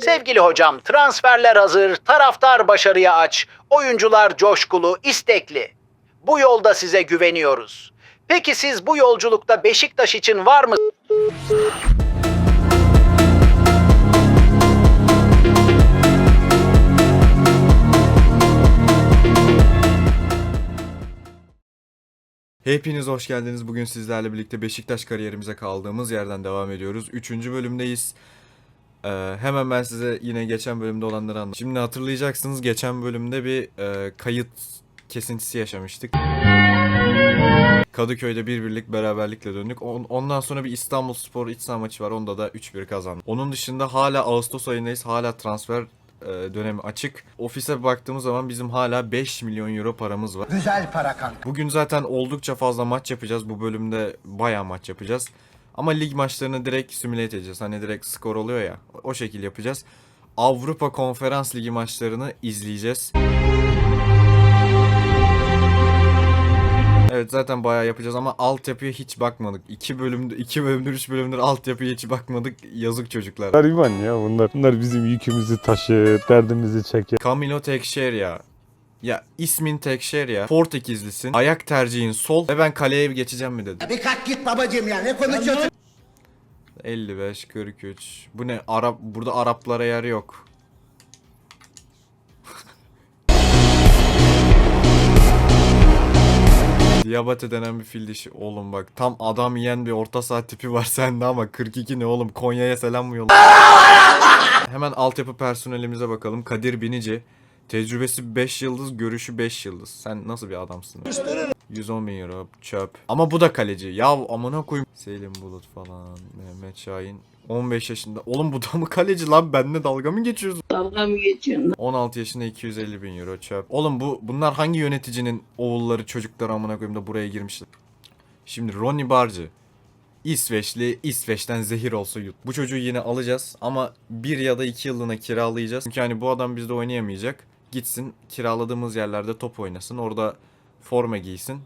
Sevgili hocam, transferler hazır, taraftar başarıya aç, oyuncular coşkulu, istekli. Bu yolda size güveniyoruz. Peki siz bu yolculukta Beşiktaş için var mı? Hepiniz hoş geldiniz. Bugün sizlerle birlikte Beşiktaş kariyerimize kaldığımız yerden devam ediyoruz. Üçüncü bölümdeyiz. Ee, hemen ben size yine geçen bölümde olanları anlatayım. Şimdi hatırlayacaksınız geçen bölümde bir e, kayıt kesintisi yaşamıştık. Kadıköy'de bir birlik beraberlikle döndük. On- Ondan sonra bir İstanbul Spor iç maçı var. Onda da 3-1 kazandık. Onun dışında hala Ağustos ayındayız. Hala transfer dönemi açık. Ofise baktığımız zaman bizim hala 5 milyon euro paramız var. Güzel para kanka. Bugün zaten oldukça fazla maç yapacağız. Bu bölümde bayağı maç yapacağız. Ama lig maçlarını direkt simüle edeceğiz. Hani direkt skor oluyor ya. O şekil yapacağız. Avrupa Konferans Ligi maçlarını izleyeceğiz. Evet zaten bayağı yapacağız ama altyapıya hiç bakmadık. 2 bölümde 2 bölümdür 3 bölümdür altyapıya hiç bakmadık. Yazık çocuklar. Gariban ya bunlar. Bunlar bizim yükümüzü taşır, derdimizi çeker. Camilo Teixeira. Ya ismin Teixeira. Portekizlisin. Ayak tercihin sol. Ve ben kaleye geçeceğim mi dedi. Bir kalk git babacığım ya ne konuşuyorsun? 55, 43. Bu ne? Arap burada Araplara yer yok. Diabate denen bir fil dişi. Oğlum bak tam adam yiyen bir orta saha tipi var sende ama 42 ne oğlum? Konya'ya selam mı yolla? Hemen altyapı personelimize bakalım. Kadir Binici. Tecrübesi 5 yıldız, görüşü 5 yıldız. Sen nasıl bir adamsın? 110 bin euro çöp. Ama bu da kaleci. Ya amına koyayım. Selim Bulut falan. Mehmet Şahin. 15 yaşında. Oğlum bu da mı kaleci lan? Benimle dalga mı geçiyorsun? Dalga mı geçiyorsun? 16 yaşında 250 bin euro çöp. Oğlum bu bunlar hangi yöneticinin oğulları çocukları amına koyayım da buraya girmişler? Şimdi Ronnie Barcı. İsveçli, İsveç'ten zehir olsa yut. Bu çocuğu yine alacağız ama bir ya da iki yıllığına kiralayacağız. Çünkü hani bu adam bizde oynayamayacak. Gitsin kiraladığımız yerlerde top oynasın. Orada forma giysin.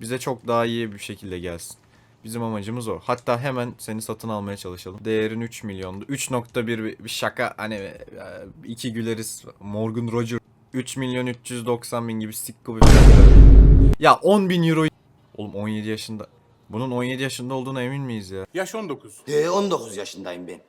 Bize çok daha iyi bir şekilde gelsin. Bizim amacımız o. Hatta hemen seni satın almaya çalışalım. Değerin 3 milyondu. 3.1 bir, şaka hani e, iki güleriz. Morgan Roger 3 milyon 390 bin gibi sikko bir. Ya 10 bin euro. Oğlum 17 yaşında. Bunun 17 yaşında olduğuna emin miyiz ya? Yaş 19. Ee, 19 yaşındayım ben.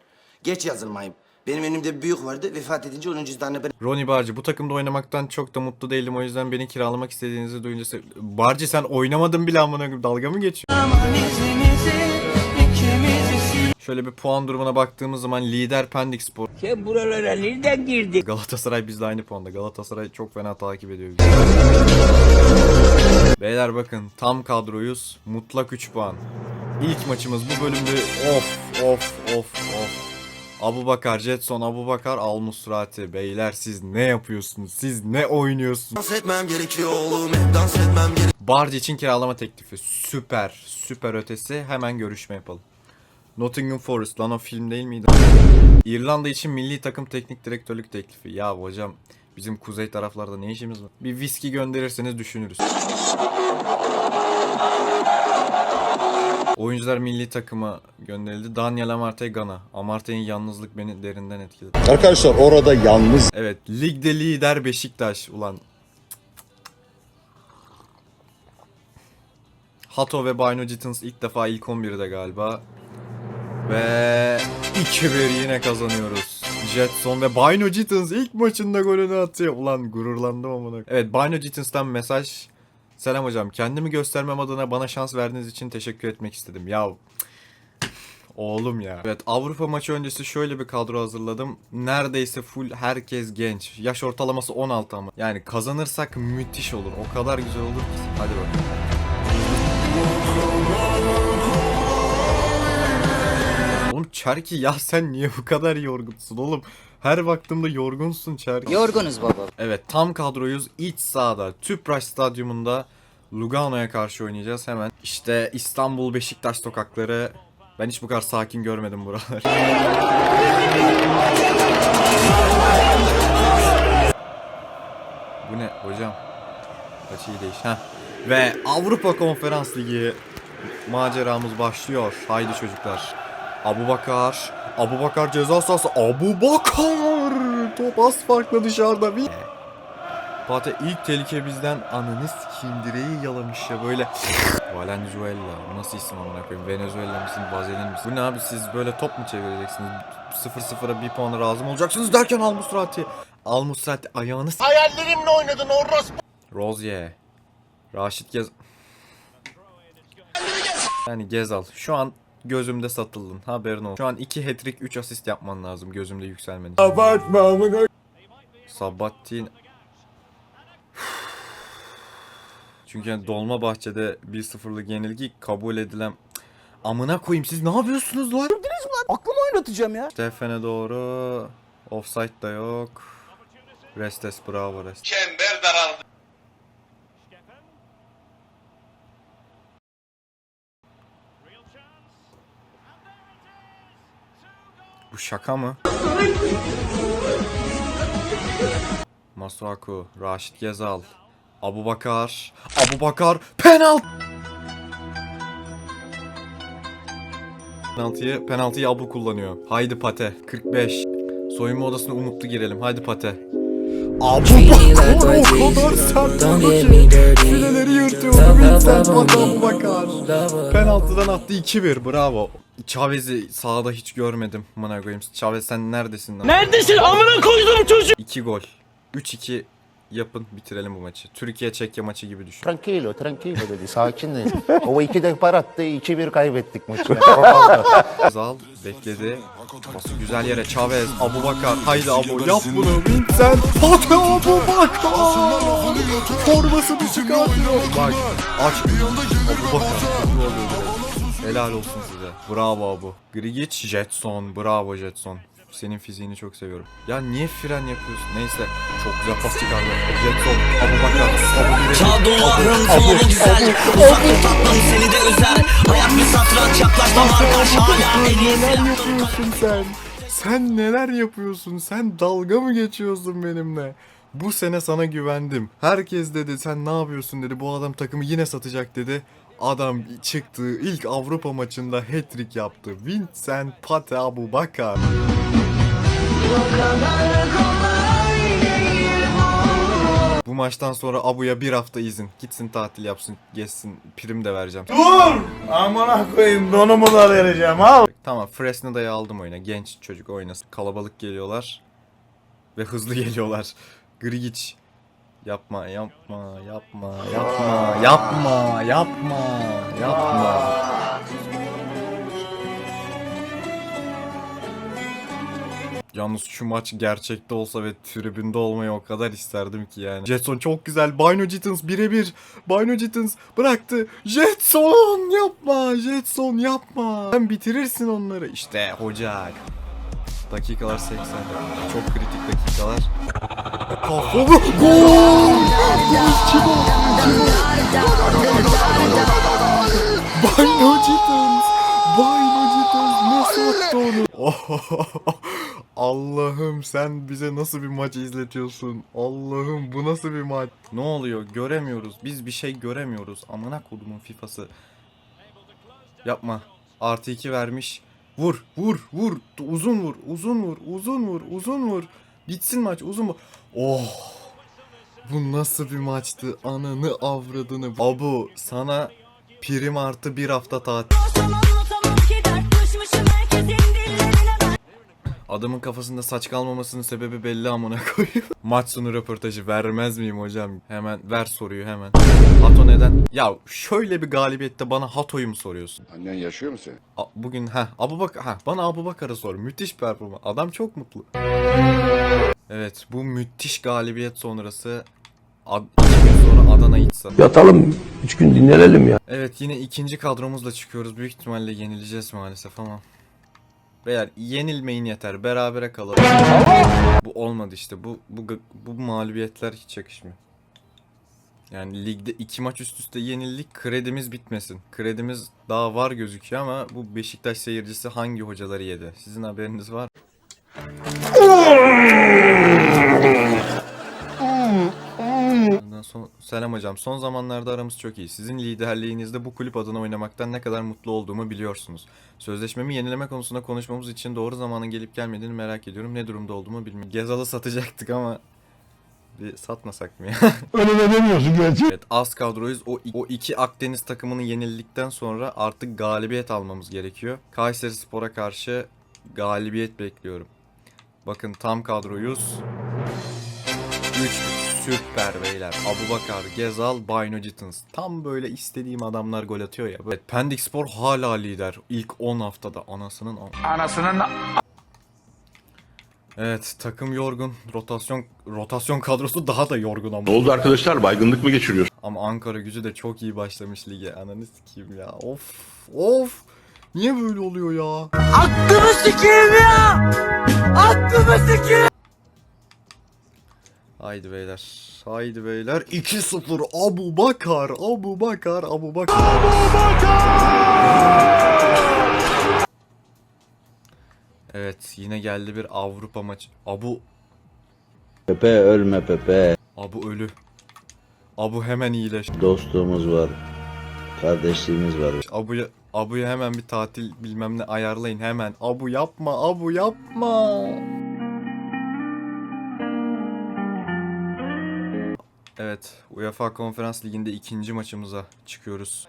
Geç yazılmayım. Benim önümde bir büyük vardı. Vefat edince onun cüzdanını ben Ronnie Barcı bu takımda oynamaktan çok da mutlu değilim o yüzden beni kiralamak istediğinizi duyunca Barcı sen oynamadın bile amına koyayım dalga mı geçiyorsun? Şöyle bir puan durumuna baktığımız zaman lider Pendik Spor. Sen buralara nereden girdin? Galatasaray bizle aynı puanda. Galatasaray çok fena takip ediyor. Beyler bakın tam kadroyuz. Mutlak 3 puan. İlk maçımız bu bölümde of of of. Abu Bakar, Jetson, Abu Bakar, Al Musrati. Beyler siz ne yapıyorsunuz? Siz ne oynuyorsunuz? dans etmem gerekiyor oğlum. Hep dans etmem gerekiyor. Bardi için kiralama teklifi. Süper. Süper ötesi. Hemen görüşme yapalım. Nottingham Forest. Lan o film değil miydi? İrlanda için milli takım teknik direktörlük teklifi. Ya hocam bizim kuzey taraflarda ne işimiz var? Bir viski gönderirseniz düşünürüz. Oyuncular milli takıma gönderildi. Daniel Amartey Gana. Amartey'in yalnızlık beni derinden etkiledi. Arkadaşlar orada yalnız Evet, ligde lider Beşiktaş ulan. Hato ve Bino Gittins ilk defa ilk 11'de galiba. Ve 2-1 yine kazanıyoruz. Jetson ve Bino Gittins ilk maçında golünü atıyor. Ulan gururlandım amına. Evet, Bino Gittins'ten mesaj. Selam hocam. Kendimi göstermem adına bana şans verdiğiniz için teşekkür etmek istedim. Ya Oğlum ya. Evet Avrupa maçı öncesi şöyle bir kadro hazırladım. Neredeyse full herkes genç. Yaş ortalaması 16 ama. Yani kazanırsak müthiş olur. O kadar güzel olur ki. Hadi bakalım. Çerki ya sen niye bu kadar yorgunsun oğlum? Her baktığımda yorgunsun Çerki. Yorgunuz baba. Evet tam kadroyuz. İç sahada Tüpraş Stadyumunda Lugano'ya karşı oynayacağız hemen. İşte İstanbul Beşiktaş sokakları. Ben hiç bu kadar sakin görmedim buralar. bu ne hocam? Kaç iyi değiş. Heh. Ve Avrupa Konferans Ligi maceramız başlıyor. Haydi çocuklar. Abu Bakar. Abu Bakar ceza sahası. Abu Bakar. Top az farklı dışarıda. Bir... Fatih ilk tehlike bizden ananı sikeyim direği yalamış ya böyle. Valenzuela. Nasıl isim amına koyayım? Venezuela mısın? Bazelin misin? Bu ne abi siz böyle top mu çevireceksiniz? 0-0'a bir puana razı mı olacaksınız derken Al Musrati. Al Musrati ayağını s- Hayallerimle oynadın orospu. Rozier. Raşit Gez... Yani Gezal. Şu an gözümde satıldın. Haberin olsun. Şu an 2 hat-trick 3 asist yapman lazım gözümde yükselmen için. Abartma amına. Sabahattin... Çünkü yani Dolmabahçe'de 1-0'lık yenilgi kabul edilen... Amına koyayım siz ne yapıyorsunuz lan? Aklımı oynatacağım ya. Stefen'e doğru... Offside da yok. Restes bravo Restes. Çember şaka mı? Masuaku, Raşit Gezal, Abu Bakar, Abu Bakar, penaltı! Penaltıyı, penaltıyı Abu kullanıyor. Haydi Pate, 45. Soyunma odasına umutlu girelim. Haydi Pate. Abu Bakar o kadar sert vurdu ki fileleri yırtıyordu. Vincent Pate Abu Bakar. Penaltıdan attı 2-1 bravo. Chavez'i sahada hiç görmedim. Amına koyayım. Chavez sen neredesin lan? Neredesin amına koydum çocuğu? 2 gol. 3-2 yapın bitirelim bu maçı. Türkiye Çekya maçı gibi düşün. Tranquilo, tranquilo dedi. Sakin dedi. O iki depar attı. 2-1 kaybettik maçı. Zal bekledi. Bası güzel yere Chavez, Abu Bakar. Haydi Abu yap bunu. Vincent Pate Abu Bakar. Formasını çıkartıyor. Bak aç. Abu Bakar. Helal olsun size. Bravo Abu. Grigic, Jetson. Bravo Jetson. Senin fiziğini çok seviyorum. Ya niye fren yapıyorsun? Neyse. Çok güzel pas çıkardı. Jetson, Abu Bakar. Abu Bakar. Çal duvarın sonu güzel Uzak tatlım seni de üzer Hayat bir satranç yaklaşma arkadaş hala neler yapıyorsun sen? Sen neler yapıyorsun? Sen dalga mı geçiyorsun benimle? Bu sene sana güvendim. Herkes dedi sen ne yapıyorsun dedi. Bu adam takımı yine satacak dedi. Adam çıktı ilk Avrupa maçında hat-trick yaptı. Vincent Pate Abu Bakar. Bu maçtan sonra Abu'ya bir hafta izin. Gitsin tatil yapsın, gezsin. Prim de vereceğim. Amına koyayım donumu da vereceğim al. Tamam Fresna'dayı aldım oyuna. Genç çocuk oynasın. Kalabalık geliyorlar. Ve hızlı geliyorlar. Grigic. Yapma, yapma, yapma, yapma, yapma, yapma, yapma. Yalnız şu maç gerçekte olsa ve tribünde olmayı o kadar isterdim ki yani. Jetson çok güzel. Bino Gittins birebir. Bino Gittins bıraktı. Jetson yapma. Jetson yapma. Sen bitirirsin onları. İşte hoca. Dakikalar 80. Çok kritik dakikalar. Kafalı gol! Bino Gittins! Bino Gittins nasıl attı onu? Allah'ım sen bize nasıl bir maç izletiyorsun? Allah'ım bu nasıl bir maç? Ne oluyor? Göremiyoruz. Biz bir şey göremiyoruz. Amına kodumun FIFA'sı. Yapma. Artı 2 vermiş. Vur, vur, vur. Uzun vur, uzun vur, uzun vur, uzun vur. Bitsin maç, uzun vur. Oh. Bu nasıl bir maçtı? Ananı avradını. Abu sana prim artı bir hafta tatil. Adamın kafasında saç kalmamasının sebebi belli amına koyayım. Maç sonu röportajı vermez miyim hocam? Hemen ver soruyu hemen. Hato neden? Ya şöyle bir galibiyette bana Hato'yu mu soruyorsun? Annen yaşıyor mu senin? A- bugün ha Abu Bakar ha bana Abu Bakar'ı sor. Müthiş performans. Adam çok mutlu. Evet bu müthiş galibiyet sonrası Ad- iki gün sonra Adana İtsa. Yatalım 3 gün dinlenelim ya. Evet yine ikinci kadromuzla çıkıyoruz. Büyük ihtimalle yenileceğiz maalesef ama. Beyler yenilmeyin yeter. Berabere kalalım. Bu olmadı işte. Bu bu bu mağlubiyetler hiç yakışmıyor. Yani ligde iki maç üst üste yenildik. Kredimiz bitmesin. Kredimiz daha var gözüküyor ama bu Beşiktaş seyircisi hangi hocaları yedi? Sizin haberiniz var? son, selam hocam. Son zamanlarda aramız çok iyi. Sizin liderliğinizde bu kulüp adına oynamaktan ne kadar mutlu olduğumu biliyorsunuz. Sözleşmemi yenileme konusunda konuşmamız için doğru zamanın gelip gelmediğini merak ediyorum. Ne durumda olduğumu bilmiyorum. Gezal'ı satacaktık ama bir satmasak mı ya? Öyle demiyorsun gerçi. evet az kadroyuz. O, o iki Akdeniz takımını yenildikten sonra artık galibiyet almamız gerekiyor. Kayseri Spor'a karşı galibiyet bekliyorum. Bakın tam kadroyuz. 3 süper beyler. Abubakar, Gezal, Bayno Gittins. Tam böyle istediğim adamlar gol atıyor ya. Evet, Pendik Spor hala lider. İlk 10 haftada anasının Anasının Evet takım yorgun. Rotasyon rotasyon kadrosu daha da yorgun ama. Ne oldu arkadaşlar? Baygınlık mı geçiriyor? Ama Ankara gücü de çok iyi başlamış lige. Ananı sikeyim ya. Of. Of. Niye böyle oluyor ya? Aklımı sikeyim ya! Aklımı sikeyim! Haydi beyler. Haydi beyler. 2-0 Abu Bakar. Abu Bakar. Abu Bakar. Evet yine geldi bir Avrupa maçı. Abu Pepe ölme Pepe. Abu ölü. Abu hemen iyileş. Dostluğumuz var. Kardeşliğimiz var. Abu'ya Abu'ya hemen bir tatil bilmem ne ayarlayın hemen. Abu yapma, Abu yapma. Evet, UEFA Konferans Ligi'nde ikinci maçımıza çıkıyoruz.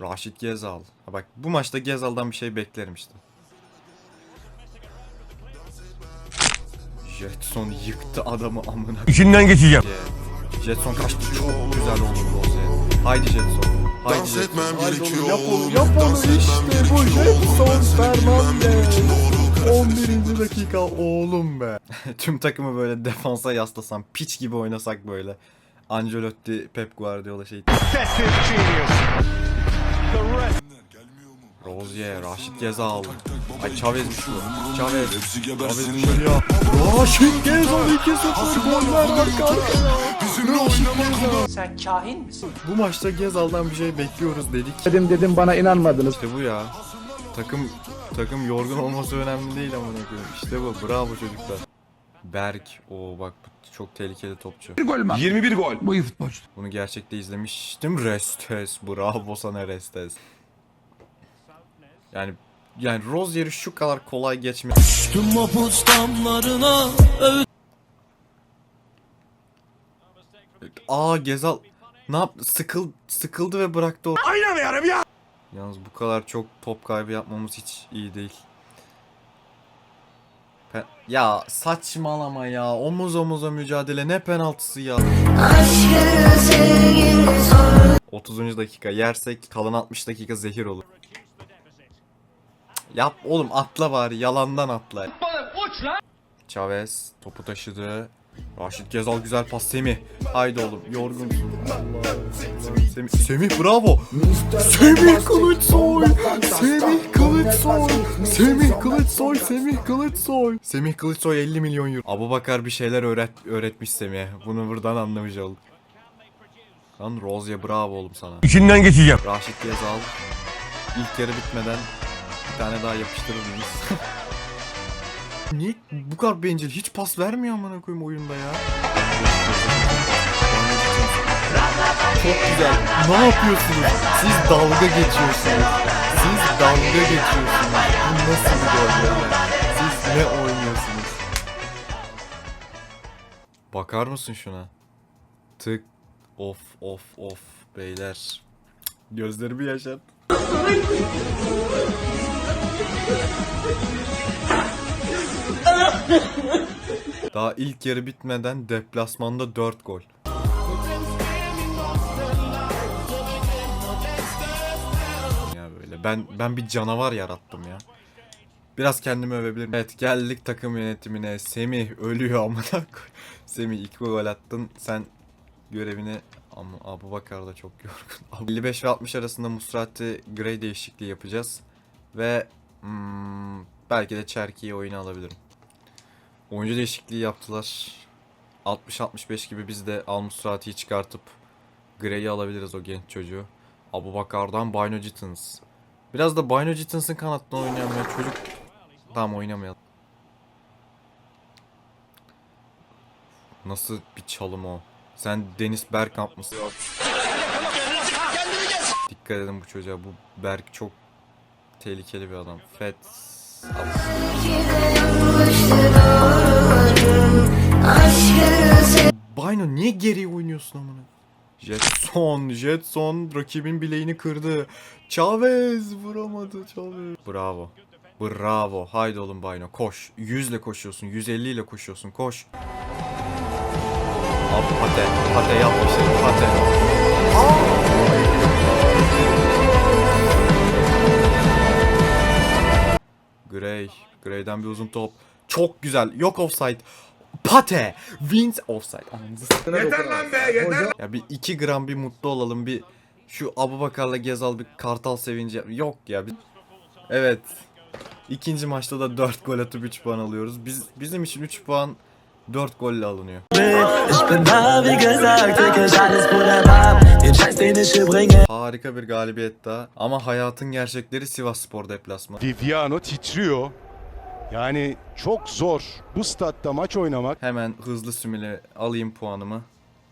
Raşit Gezal. Ha bak bu maçta Gezal'dan bir şey beklerim işte. Jetson yıktı adamı amına. İçinden geçeceğim. Jetson kaçtı çok güzel oldu Rose. Haydi Jetson. Haydi Jetson. Haydi oğlum yap onu yap onu işte bu Jetson Fernandez. 11. dakika oğlum be. Tüm takımı böyle defansa yaslasam piç gibi oynasak böyle. Ancelotti, Pep Guardiola şey. Rozier, Raşit Gezal. Ay Chavez'miş bu. Chavez. Chavez dışarıya. Raşit Gezal 2-0 goller arka arkaya. Raşit Gezal. Sen kahin misin? Bu maçta Gezal'dan bir şey bekliyoruz dedik. Dedim dedim bana inanmadınız. İşte bu ya. Takım takım yorgun olması önemli değil ama koyayım. İşte bu. Bravo çocuklar. Berk. o bak bu çok tehlikeli topçu. 21 gol. bu iyi futbolcu. Bunu gerçekte izlemiştim. Restes. Bravo sana Restes. Yani yani Rozier'i şu kadar kolay geçme. Tüm mapus damlarına Aa Gezal ne yap sıkıl sıkıldı ve bıraktı o. Oynamıyorum ya. Yalnız bu kadar çok top kaybı yapmamız hiç iyi değil. Pe- ya saçmalama ya. Omuz omuza mücadele ne penaltısı ya. 30. dakika yersek kalan 60 dakika zehir olur. Yap oğlum atla bari yalandan atla. Chavez topu taşıdı. Raşit Gezal güzel pas Semih. Haydi oğlum yorgunsun. Semih, Semih bravo. Semih Kılıçsoy. Semih Kılıçsoy. Semih Kılıçsoy. Semih Kılıçsoy. Semih Kılıçsoy 50 milyon euro. Abubakar bir şeyler öğret öğretmiş Semih'e. Bunu buradan anlamış olduk. Lan Rozier bravo oğlum sana. İçinden geçeceğim. Raşit Gezal. İlk yarı bitmeden bir tane daha yapıştırır mıyız? Niye bu kadar bencil? Hiç pas vermiyor amına koyayım oyunda ya. Çok güzel. Ne yapıyorsunuz? Siz dalga geçiyorsunuz. Siz dalga geçiyorsunuz. Bu nasıl bir böyle? Siz ne oynuyorsunuz? Bakar mısın şuna? Tık. Of of of beyler. Gözlerimi yaşat. Daha ilk yarı bitmeden deplasmanda 4 gol. Ya böyle ben ben bir canavar yarattım ya. Biraz kendimi övebilirim. Evet geldik takım yönetimine. Semih ölüyor amına. Semih iki gol attın. Sen görevini ama Abu Bakar da çok yorgun. 55 ve 60 arasında Musrati Gray değişikliği yapacağız. Ve hmm, belki de Çerki'yi oyuna alabilirim. Oyuncu değişikliği yaptılar. 60-65 gibi biz de Al Musrati'yi çıkartıp Gray'i alabiliriz o genç çocuğu. Abu Bakar'dan Bino Gittins. Biraz da Bino Gittins'in kanattan oynayan bir çocuk. Tamam oynamayalım. Nasıl bir çalım o. Sen Deniz Bergkamp mısın? Dikkat edin bu çocuğa. Bu Berk çok tehlikeli bir adam. Fed. Bino niye geriye oynuyorsun amına? Jetson, Jetson rakibin bileğini kırdı. Chavez vuramadı Chavez. Bravo. Bravo. Haydi oğlum Bino koş. 100 ile koşuyorsun. 150 ile koşuyorsun. Koş. Abi pate. Pate yap bir şey. Pate. Gray. Gray'den bir uzun top. Çok güzel. Yok offside. Pate. Wins offside. Ananızı Yeter lan be yeter. Ya bir 2 gram bir mutlu olalım. Bir şu Abubakar'la Gezal bir kartal sevinci. yap- Yok ya. Bir... Evet. İkinci maçta da 4 gol atıp 3 puan alıyoruz. Biz bizim için 3 puan 4 golle alınıyor. Harika bir galibiyet daha. Ama hayatın gerçekleri Sivas Spor deplasmanı. Viviano titriyor. Yani çok zor bu statta maç oynamak. Hemen hızlı simüle alayım puanımı.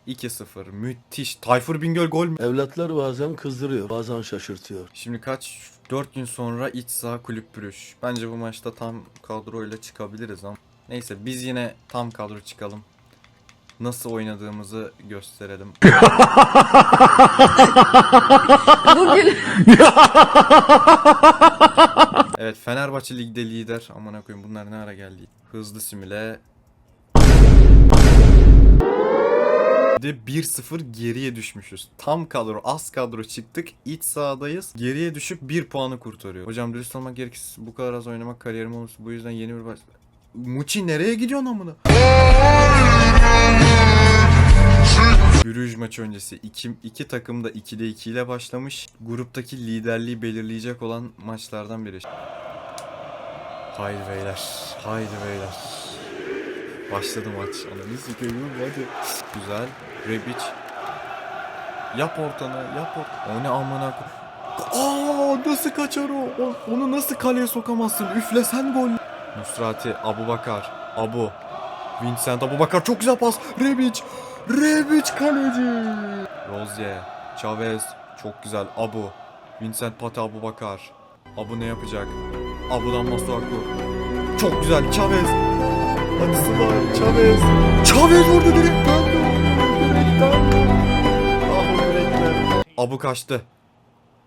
2-0. Müthiş. Tayfur Bingöl gol mü? Evlatlar bazen kızdırıyor, bazen şaşırtıyor. Şimdi kaç? 4 gün sonra iç saha kulüp bürüş. Bence bu maçta tam kadroyla çıkabiliriz ama. Neyse biz yine tam kadro çıkalım. Nasıl oynadığımızı gösterelim. Bugün Evet Fenerbahçe ligde lider. Aman koyayım bunlar ne ara geldi. Hızlı simüle. de 1-0 geriye düşmüşüz. Tam kadro, az kadro çıktık. İç sahadayız. Geriye düşüp 1 puanı kurtarıyor. Hocam dürüst olmak gerekirse bu kadar az oynamak kariyerim olmuş. Bu yüzden yeni bir baş... Muçi nereye gidiyorsun amına? Brüj maçı öncesi iki, iki takım da 2'de 2 ile başlamış. Gruptaki liderliği belirleyecek olan maçlardan biri. Haydi beyler, haydi beyler. Başladı maç. Ananı sikeyim hadi. Güzel. Rebic. Yap ortanı, yap ortanı. O ne amına Aa nasıl kaçar o? o? Onu nasıl kaleye sokamazsın? Üflesen gol. Nusrati, Abu Bakar, Abu. Vincent, Abu Bakar çok güzel pas. Rebic. Rebic kaleci. Rozier, Chavez çok güzel. Abu. Vincent Pate Abu Bakar. Abu ne yapacak? Abu'dan Masuaku. Çok güzel. Chavez. Hadi Sıla. Chavez. Chavez vurdu direkten. Direkten. Ah o. Abu kaçtı.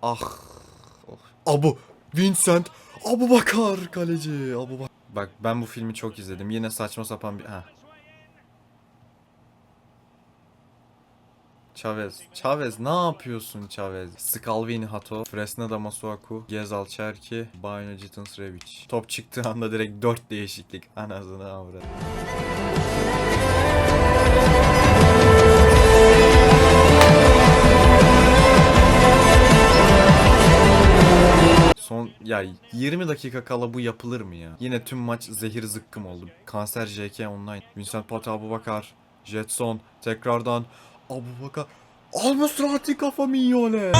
Ah. Oh. Abu. Vincent. Abu Bakar kaleci. Abu Bakar. Bak ben bu filmi çok izledim. Yine saçma sapan bir... Ha. Chavez. Chavez ne yapıyorsun Chavez? Scalvini Hato, Fresneda Masuaku, Gezal Çerki, Bayno Jitens Rebic. Top çıktığı anda direkt 4 değişiklik. Anasını avradı. Son ya 20 dakika kala bu yapılır mı ya? Yine tüm maç zehir zıkkım oldu. Kanser JK online. Vincent Pate Abubakar. Jetson. Tekrardan Abubakar. Almusrati kafa minyone.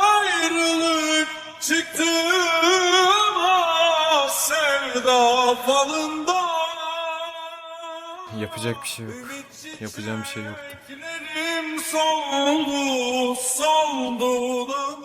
Ayrılık çıktı ama sevda falında. Yapacak bir şey yok. Yapacağım bir şey yoktu. Soldu, soldu